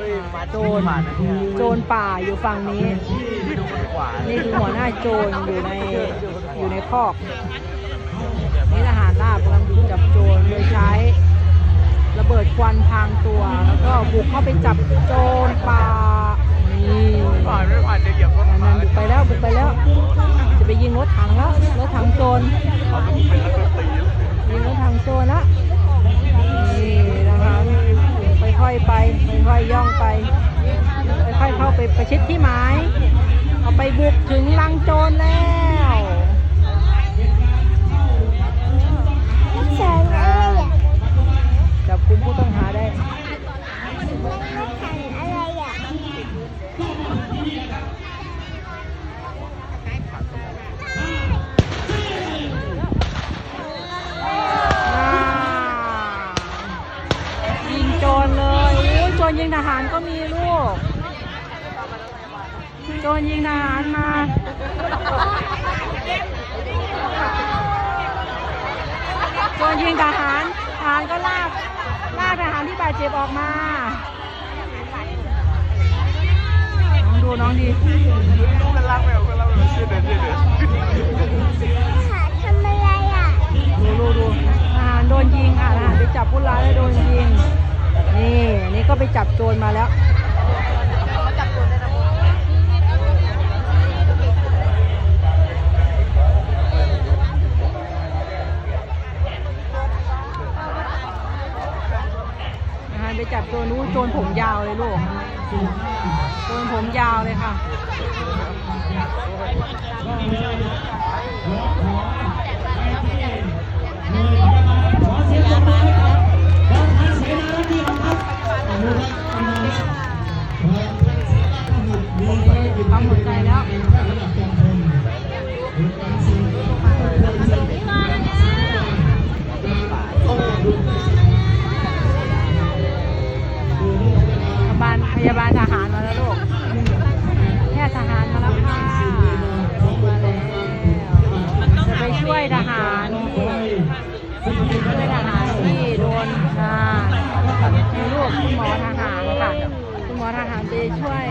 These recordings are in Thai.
เฮ้ยมาโจโจรรผ่านนะเนี่ยโจรป่าอยู่ฝั่งนี้ดูคนขวานี่คือหัวหน้าโจรอยู่ในอยู่ในคอกนี่ทหารราบกำลังบุกจับโจรโดยใช้ ระเบิดควันพรางตัว แล้วก็บุกเข้าไปจับโจรป่า ปประชิดที่หมาย เอาไปบุกถึงลังโจรแล้วเชิญอะไรอะจับกุมผู้ต้องหาได้ไม่เข้าทันอะไรอะอ่ายิงโจรเลย โอ้ยโจรยิงทหารก็มีลูก โจรยิงทหารมาโจรยิงทหารทหารก็ลากลากทหารที่บาดเจ็บออกมาน้องดูน้องดีดูกันล่างไปเอากันล่างไปเชื่อเดินเชื่อเดินหาทำอะไรอะดูดูดูทหารโดนยิงอะทหารไปจับผู้ร้ายแล้วโดนยิงนี่อันนี่ก็ไปจับโจรมาแล้ว ไปจับโจรนู้นโจรผมยาวเลยลูกโจรผมยาวเลยค่ะ ที่ช่วยทหารที่โดนอ่ามีลูกคุณหมอทหารค่ะคุณหมอทหารจะช่วย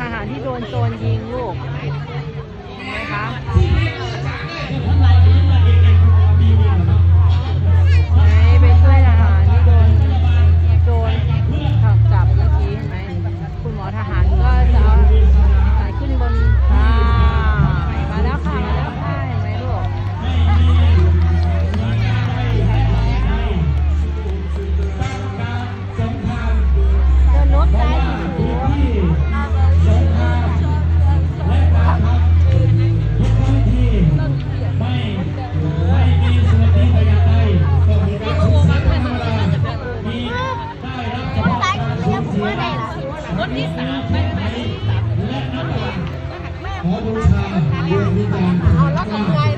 ทหารที่โดนโจรยิงลูกเห็นไหมคะ คนที่สามไปไหมสามคนที่สามแม่ขอบูชาเรื่องวิจารณ์เอาละทำไง